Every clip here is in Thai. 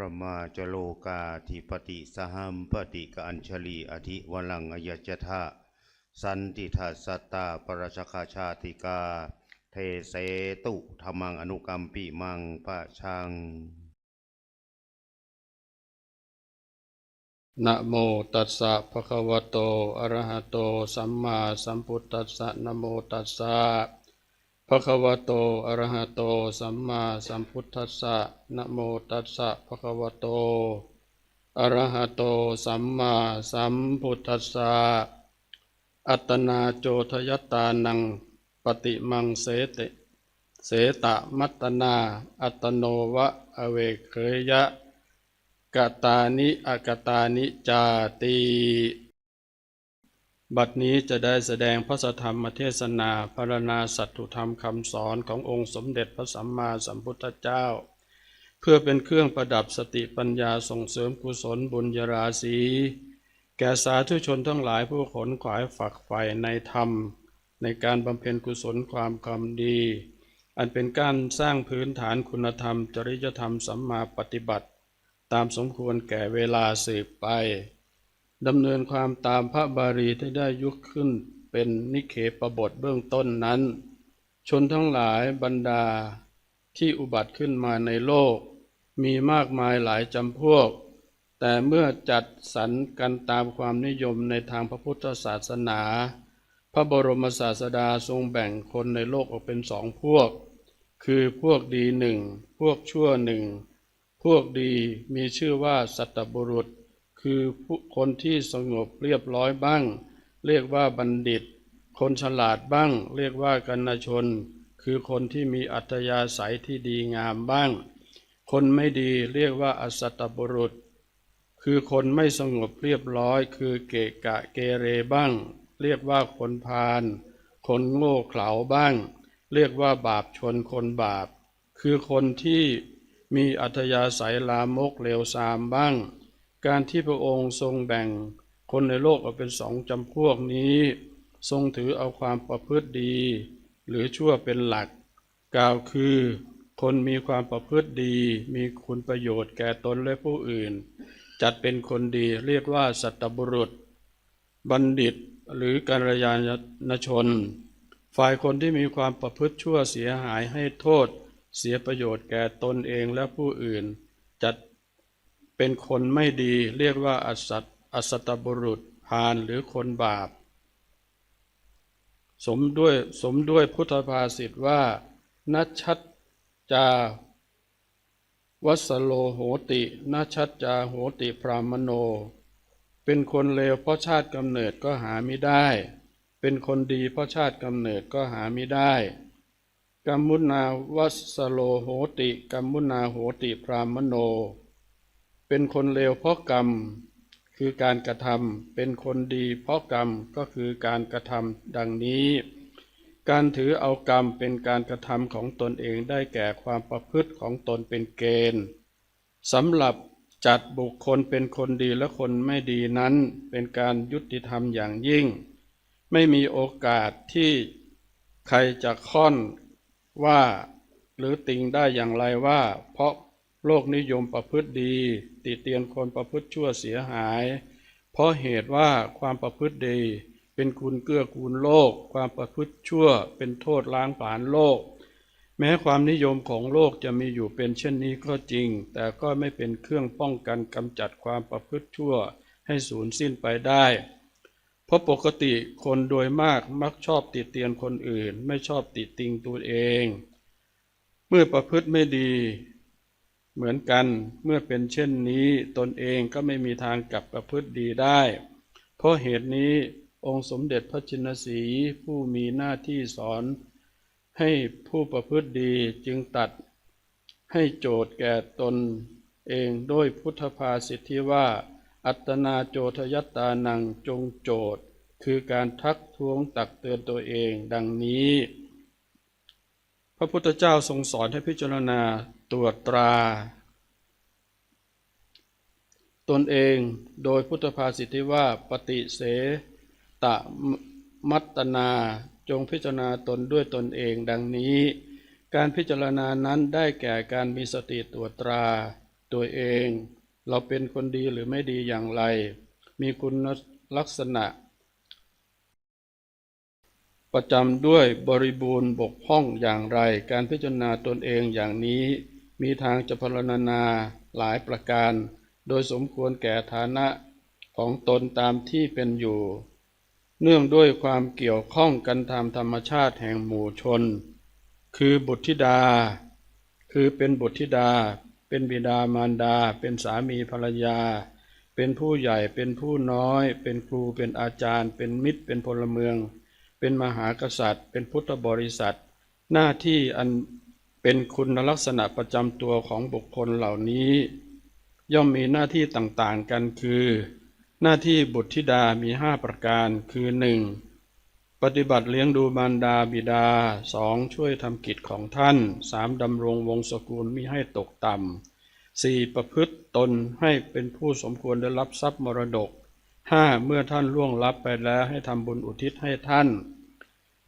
ประมาจโลกาธิปติสหัมปติกอัญชลีอธิวลังอยจทะสันติทัสตาปรชคาชาติกา เทเสตุธรรมังอนุกรรมปิมังปะชังนะโมตัสสะภะคะวะโตอะระหะโต สัมมาสัมพุทธัสสะนะโมตัสสะ ภะคะวะโตอะระหะโต สัมมาสัมพุทธัสสะนะโมตัสสะภะคะวะโตอะระหะโต สัมมาสัมพุทธัสสะอัตนาโจทยตานัง ปฏิมังเสติเสตมัตนา อัตโนวะ อเวเคยะกตานิ อกตานิจาติ บัดนี้จะได้แสดงพระสธรรมเทศนาพรรณนาสัตถุธรรมคำสอนขององค์สมเด็จพระสัมมาสัมพุทธเจ้า เพื่อเป็นเครื่องประดับสติปัญญาส่งเสริมกุศลบุญญาราศีแก่สาธุชนทั้งหลายผู้ขนขวายฝักใฝ่ในธรรม ในการบำเพ็ญกุศลความกรรมดี อันเป็นการสร้างพื้นฐานคุณธรรม จริยธรรมสัมมาปฏิบัติ ตามสมควรแก่เวลาสืบไป ดำเนินความตามพระบาลีที่ได้ยุคขึ้นเป็นนิเคปบทเบื้องต้นนั้น ชนทั้งหลายบรรดาที่อุบัติขึ้นมาในโลก มีมากมายหลายจำพวก แต่เมื่อจัดสรรกันตามความนิยมในทางพระพุทธศาสนา พระบรมศาสดาทรงแบ่งคนในโลกออกเป็นสองพวก คือพวกดีหนึ่ง พวกชั่วหนึ่ง พวกดีมีชื่อว่าสัตบุรุษ คือผู้คนที่สงบเรียบร้อยบ้าง เรียกว่าบัณฑิต คนฉลาดบ้าง เรียกว่ากันนชน คือคนที่มีอัธยาศัยที่ดีงามบ้าง คนไม่ดีเรียกว่าอสัตบุรุษ คือคนไม่สงบเรียบร้อย คือเกะกะเกเรบ้าง เรียกว่าคนพาลคนโง่เขลาบ้าง เรียกว่าบาปชนคนบาป คือคนที่มีอัธยาศัยลามกเลวทรามบ้าง การที่พระองค์ทรงแบ่งคนในโลกออกเป็นสองจำพวกนี้ ทรงถือเอาความประพฤติดี หรือชั่วเป็นหลัก กล่าวคือ คนมีความประพฤติดี มีคุณประโยชน์แก่ตนและผู้อื่น จัดเป็นคนดีเรียกว่าสัตบุรุษ บัณฑิตหรือกัลยาณชน ฝ่ายคนที่มีความประพฤติชั่วเสียหายให้โทษ เสียประโยชน์แก่ตนเองและผู้อื่น จัด เป็นคนไม่ดีเรียกว่าอสัตอสัตบุรุษพาลหรือคนบาป สมด้วยสมด้วยพุทธภาษิตว่านัชัดจาวัสโลโหตินาชัดจาโหติพรามโน เป็นคนเลวเพราะชาติกำเนิดก็หาไม่ได้ เป็นคนดีเพราะชาติกำเนิดก็หาไม่ได้กัมมุนาวัสโลโหติกัมมุนาโหติพรามโน เป็นคนเลวเพราะกรรม คือการกระทำเป็นคนดีเพราะกรรมก็คือการกระทำดังนี้ การถือเอากรรมเป็นการกระทำของตนเองได้แก่ความประพฤติของตนเป็นเกณฑ์สำหรับจัดบุคคลเป็นคนดีและคนไม่ดีนั้น เป็นการยุติธรรมอย่างยิ่ง ไม่มีโอกาสที่ใครจะค่อนว่า หรือติงได้อย่างไรว่า เพราะ โลกนิยมประพฤติดี ติเตียนคนประพฤติชั่วเสียหาย เพราะเหตุว่าความประพฤติดีเป็นคุณเกื้อกูลโลก ความประพฤติชั่วเป็นโทษล้างผลาญโลก แม้ความนิยมของโลกจะมีอยู่เป็นเช่นนี้ก็จริง แต่ก็ไม่เป็นเครื่องป้องกันกำจัดความประพฤติชั่วให้สูญสิ้นไปได้ เพราะปกติคนโดยมากมักชอบติเตียนคนอื่น ไม่ชอบติติงตัวเอง เมื่อประพฤติไม่ดี เหมือนกันเมื่อเป็นเช่นนี้ตนเองก็ไม่มีทางกลับประพฤติดีได้ เพราะเหตุนี้องค์สมเด็จพระจินสีผู้มีหน้าที่สอน ให้ผู้ประพฤติดีจึงตัด ให้โจทย์แก่ตนเองด้วยพุทธภาษิที่ว่า อัตนาโจทยตตานังจงโจทย์ คือการทักท้วงตักเตือนตัวเองดังนี้ พระพุทธเจ้าทรงสอนให้พิจารณา ตรวจตรา ตนเองโดยพุทธภาษิตที่ว่าปฏิเสตะมัตนาจงพิจารณาตนด้วยตนเองดังนี้ การพิจารณานั้นได้แก่การมีสติตรวจตรา ตัวเอง เราเป็นคนดีหรือไม่ดีอย่างไร มีคุณลักษณะ ประจำด้วยบริบูรณ์บกพร่องอย่างไร การพิจารณาตนเองอย่างนี้ มีทางจะพรณนาหลายประการ โดยสมควรแก่ฐานะของตนตามที่เป็นอยู่ เนื่องด้วยความเกี่ยวข้องกันตามธรรมชาติแห่งหมู่ชน คือบุตรธิดา คือเป็นบุตรธิดา เป็นบิดามารดา เป็นสามีภรรยา เป็นผู้ใหญ่เป็นผู้น้อย เป็นครูเป็นอาจารย์ เป็นมิตรเป็นพลเมือง เป็นมหากษัตริย์ เป็นพุทธบริษัท หน้าที่อัน เป็นคุณลักษณะประจำตัวของบุคคลเหล่านี้ ย่อมมีหน้าที่ต่างๆกันคือ หน้าที่บุตรธิดามีห้าประการคือหนึ่งปฏิบัติเลี้ยงดูมารดาบิดาสองช่วยทำกิจของท่านสามดำรงวงศกุลมิให้ตกต่ำสี่ประพฤติตนให้เป็นผู้สมควรได้รับทรัพย์มรดกห้าเมื่อท่านล่วงลับไปแล้วให้ทำบุญอุทิศให้ท่าน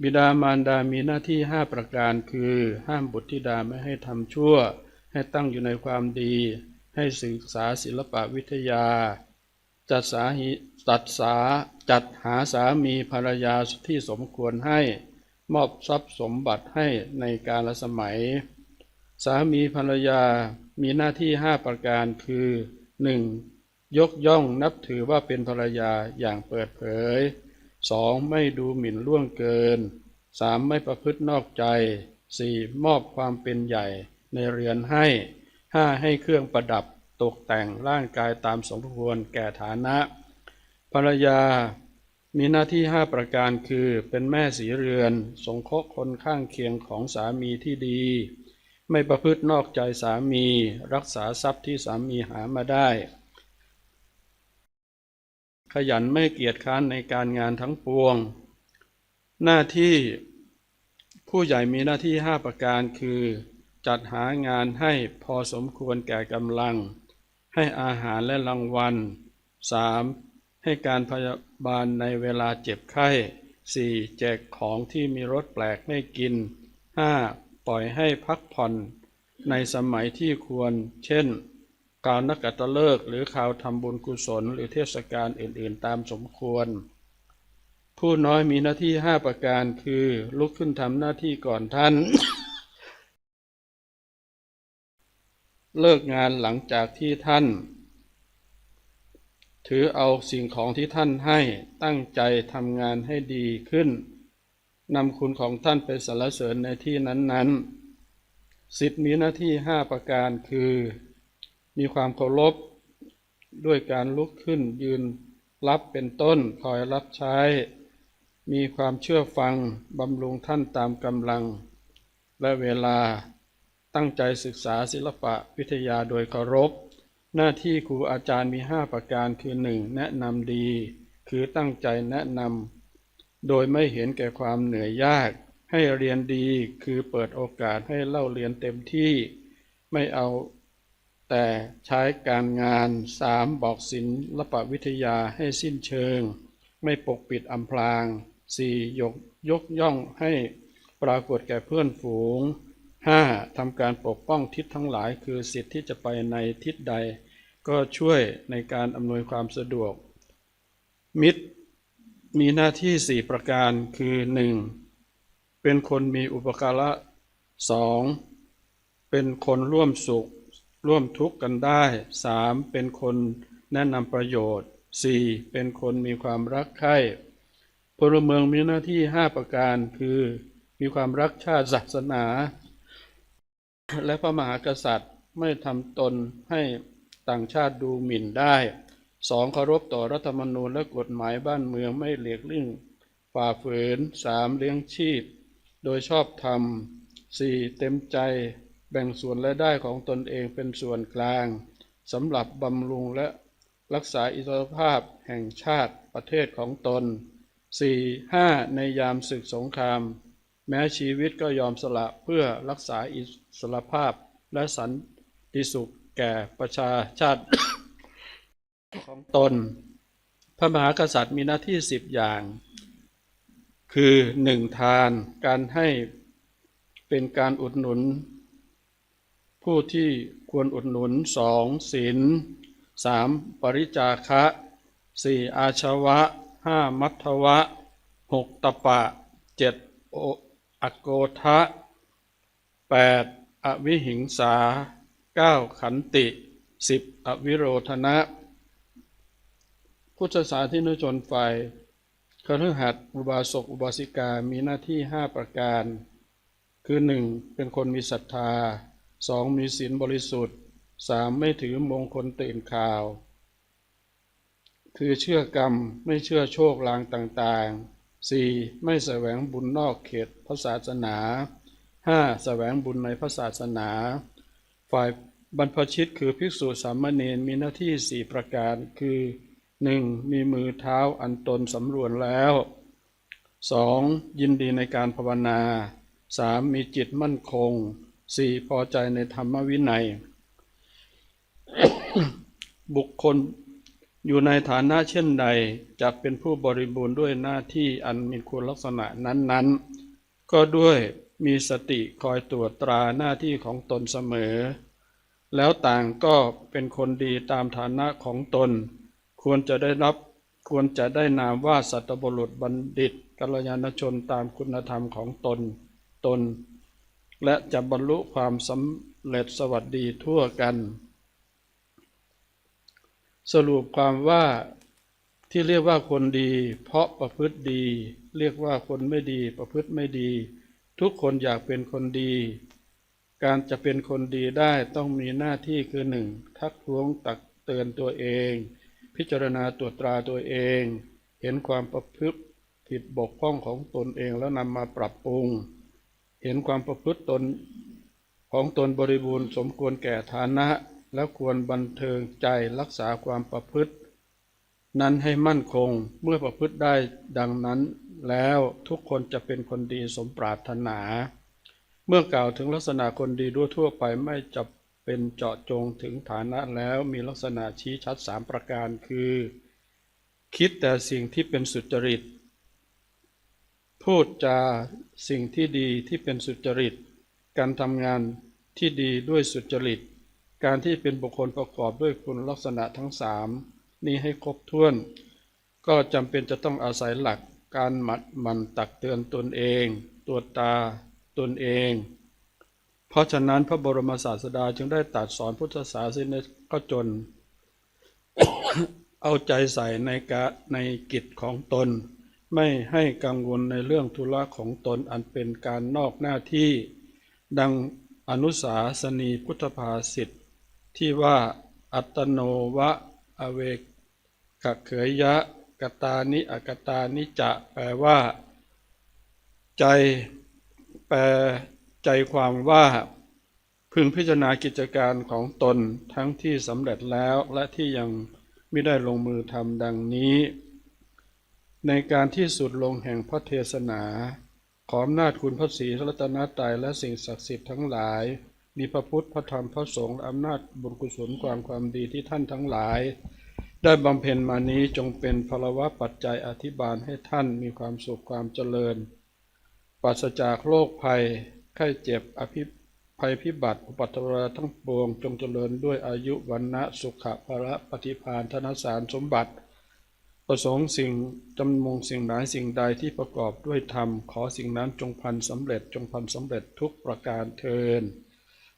บิดามารดามีหน้าที่ห้าประการคือ ห้ามบุตรธิดาไม่ให้ทำชั่ว ให้ตั้งอยู่ในความดี ให้ศึกษาศิลปวิทยา จัดสาหิจัดสาจัดหาสามีภรรยาที่สมควรให้ มอบทรัพย์สมบัติให้ในกาลสมัย สามีภรรยามีหน้าที่ห้าประการคือหนึ่งยกย่องนับถือว่าเป็นภรรยาอย่างเปิดเผย สองไม่ดูหมิ่นล่วงเกินสามไม่ประพฤตินอกใจสี่มอบความเป็นใหญ่ในเรือนให้ห้าให้เครื่องประดับตกแต่งร่างกายตามสมควรแก่ฐานะ ภรรยามีหน้าที่ห้าประการคือเป็นแม่สีเรือน สงเคราะห์คนข้างเคียงของสามีที่ดี ไม่ประพฤตินอกใจสามี รักษาทรัพย์ที่สามีหามาได้ ขยันไม่เกียจค้านในการงานทั้งปวง หน้าที่ผู้ใหญ่มีหน้าที่ห้าประการคือ จัดหางานให้พอสมควรแก่กำลัง ให้อาหารและรางวัล 3. ให้การพยาบาลในเวลาเจ็บไข้ 4. แจกของที่มีรสแปลกให้กิน 5. ปล่อยให้พักผ่อนในสมัยที่ควร เช่น ข่าวนักกัตฤกษ์หรือข่าวทำบุญกุศล หรือเทศกาลอื่นๆ ตามสมควร ผู้น้อยมีหน้าที่ห้าประการคือลุกขึ้นทำหน้าที่ก่อนท่าน เลิกงานหลังจากที่ท่าน ถือเอาสิ่งของที่ท่านให้ตั้งใจทำงานให้ดีขึ้นนำคุณของท่านไปสรรเสริญในที่นั้นๆสิทธิ์มีหน้าที่ห้าประการคือ มีความเคารพด้วยการลุกขึ้นยืนรับเป็นต้นคอยรับใช้ มีความเชื่อฟังบำรุงท่านตามกำลัง และเวลาตั้งใจศึกษาศิลปะวิทยาโดยเคารพ หน้าที่ครูอาจารย์มีห้าประการคือหนึ่งแนะนำดี คือตั้งใจแนะนำโดยไม่เห็นแก่ความเหนื่อยยาก ให้เรียนดีคือเปิดโอกาสให้เล่าเรียนเต็มที่ ไม่เอา แต่ใช้การงานสามบอกศิลปวิทยาให้สิ้นเชิง ไม่ปกปิดอำพรางสี่ยกยกย่องให้ปรากฏแก่เพื่อนฝูงห้าทำการปกป้องทิศทั้งหลาย คือสิทธิ์ที่จะไปในทิศใด ก็ช่วยในการอำนวยความสะดวก มิตรมีหน้าที่สี่ประการคือหนึ่งเป็นคนมีอุปการะสองเป็นคนร่วมสุข ร่วมทุกข์กันได้สามเป็นคนแนะนำประโยชน์สี่เป็นคนมีความรักใคร่พลเมืองมีหน้าที่ห้าประการคือมีความรักชาติศาสนา และพระมหากษัตริย์ไม่ทำตนให้ต่างชาติดูหมิ่นได้สองเคารพต่อรัฐธรรมนูญและกฎหมายบ้านเมืองไม่เหลียกลิ่งฝ่าฝืนสามเลี้ยงชีพ โดยชอบธรรมสี่เต็มใจ แบ่งส่วนและได้ของตนเองเป็นส่วนกลางสำหรับบำรุงและรักษาอิสรภาพแห่งชาติประเทศของตน 4. 5. ในยามศึกสงคราม แม้ชีวิตก็ยอมสละเพื่อรักษาอิสรภาพและสันติสุขแก่ประชาชาติของตน พระมหากษัตริย์มีหน้าที่สิบอย่าง คือหนึ่งทานการให้เป็นการอุดหนุน ผู้ที่ควรอุดหนุนสองศีลสามปริจาคะสี่อาชวะห้ามัทวะหกตปะเจ็ดโออโกทะแปดอวิหิงสาเก้าขันติสิบอวิโรธนะ พุทธศาสนิชนฝ่ายคฤหัสถ์อุบาสกอุบาสิกามีหน้าที่ห้าประการ คือหนึ่งเป็นคนมีศรัทธา สองมีศีลบริสุทธิ์สามไม่ถือมงคลตื่นข่าว คือเชื่อกรรมไม่เชื่อโชคลางต่างๆสี่ไม่แสวงบุญนอกเขตพระศาสนาห้าแสวงบุญในพระศาสนา ฝ่ายบรรพชิตคือภิกษุสามเณรมีหน้าที่สี่ประการคือหนึ่งมีมือเท้าอันตนสำรวจแล้วสองยินดีในการภาวนาสามมีจิตมั่นคง สี่พอใจในธรรมวินัย บุคคลอยู่ในฐานะเช่นใดจะเป็นผู้บริบูรณ์ด้วยหน้าที่อันมีคุณลักษณะนั้นๆ ก็ด้วยมีสติคอยตรวจตราหน้าที่ของตนเสมอ แล้วต่างก็เป็นคนดีตามฐานะของตน ควรจะได้รับควรจะได้นามว่าสัตบุรุษบัณฑิตกัลยาณชนตามคุณธรรมของตน ตน และจะบรรลุความสำเร็จสวัสดีทั่วกัน สรุปความว่าที่เรียกว่าคนดี เพราะประพฤติดี เรียกว่าคนไม่ดีประพฤติไม่ดี ทุกคนอยากเป็นคนดี การจะเป็นคนดีได้ต้องมีหน้าที่คือหนึ่งทักท้วงตักเตือนตัวเอง พิจารณาตรวจตราตัวเอง เห็นความประพฤติผิดบกพร่องของตนเองแล้วนำมาปรับปรุง เห็นความประพฤติตนของตนบริบูรณ์สมควรแก่ฐานะ แล้วควรบันเทิงใจรักษาความประพฤติ นั้นให้มั่นคงเมื่อประพฤติได้ดังนั้นแล้วทุกคนจะเป็นคนดีสมปรารถนา เมื่อกล่าวถึงลักษณะคนดีด้วยทั่วไปไม่จะเป็นเจาะจงถึงฐานะแล้วมีลักษณะชี้ชัดสามประการคือ คิดแต่สิ่งที่เป็นสุจริต พูดจาสิ่งที่ดีที่เป็นสุจริต การทำงานที่ดีด้วยสุจริต การที่เป็นบุคคลประกอบด้วยคุณลักษณะทั้งสามนี้ให้ครบถ้วน ก็จำเป็นจะต้องอาศัยหลักการหมัดมันตักเตือนตนเอง ตัวตาตนเอง เพราะฉะนั้นพระบรมศาสดาจึงได้ตรัดสอนพุทธศาสนิกชนเอาใจใส่ในกะในกิจของตน ไม่ให้กังวลในเรื่องธุระของตนอันเป็นการนอกหน้าที่ ดังอนุสาสนีพุทธภาษิตที่ว่าอัตโนวะอเวกขเขยยะกตานิอกตานิจะแปลว่า ใจแปลใจความว่า พึงพิจารณากิจการของตนทั้งที่สำเร็จแล้วและที่ยังไม่ได้ลงมือทำดังนี้ ในการที่สุดลงแห่งพระเทศนา ขออำนาจคุณพระศรีรัตนตรัยและสิ่งศักดิ์สิทธิ์ทั้งหลาย มีพระพุทธพระธรรมพระสงฆ์และอำนาจบุญกุศลความความดีที่ท่านทั้งหลาย ได้บำเพ็ญมานี้จงเป็นพลวะปัจจัยอธิบาลให้ท่านมีความสุขความเจริญปราศจากโรคภัยไข้เจ็บอภิภัยพิบัติอุปัตตวาทั้งปวงจงเจริญด้วยอายุวันนะสุขะภระปฏิภาณธนสารสมบัติ ประสงค์สิ่งจำมงสิ่งไหนสิ่งใดที่ประกอบด้วยธรรม ขอสิ่งนั้นจงพันสำเร็จจงพันสำเร็จทุกประการเทิน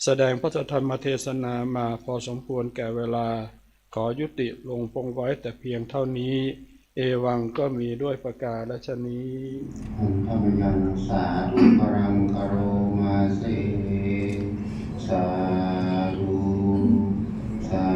แสดงพระธรรมเทศนามาพอสมควรแก่เวลา ขอยุติลงปงไว้แต่เพียงเท่านี้ เอวังก็มีด้วยประกาศชนี้ธรรมยันสาธุปรังกโรมาเสสาธุสา